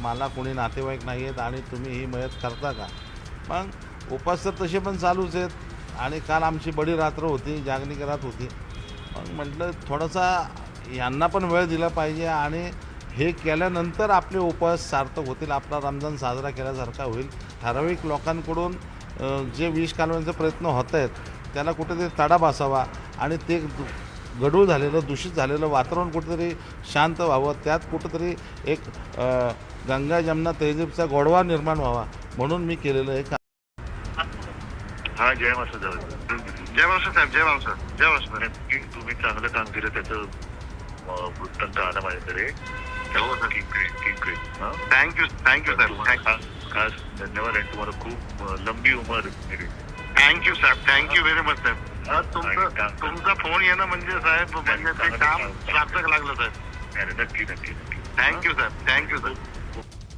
मला कोणी नातेवाईक नाही आहेत आणि तुम्ही ही मयत करता का? मग उपास तर तसे पण चालूच आहेत. आणि काल आमची बडी रात्र होती जागनिक रात होती. मग म्हटलं थोडासा यांना पण वेळ दिला पाहिजे आणि हे केल्यानंतर आपले उपवास सार्थक होतील. आपला रमजान साजरा केल्यासारखा होईल. ठराविक लोकांकडून जे विष कालवण्याचे प्रयत्न होत आहेत त्याला कुठेतरी तडा बसावा आणि ते गडूळ झालेलं दूषित झालेलं वातावरण कुठेतरी शांत व्हावं. त्यात कुठेतरी एक गंगा जमना तहजीबचा गोडवा निर्माण व्हावा म्हणून मी केलेलं हे काम. हा जय मास्टर जय मास्टर साहेब जय मास्टर जय मास्टर नक्की तुम्ही चांगलं काम केलं त्याचं वृत्तांत आला माझ्याकडे. तेव्हा थँक्यू थँक्यू सर खास धन्यवाद आणि तुम्हाला खूप लंबी उमर थँक्यू साहेब थँक्यू व्हेरी मच साहेब तुमचं तुमचा फोन येणं म्हणजे साहेब म्हणजे ते काम सार्थक लागलं साहेब. नक्की नक्की नक्की. Thank you sir thank you sir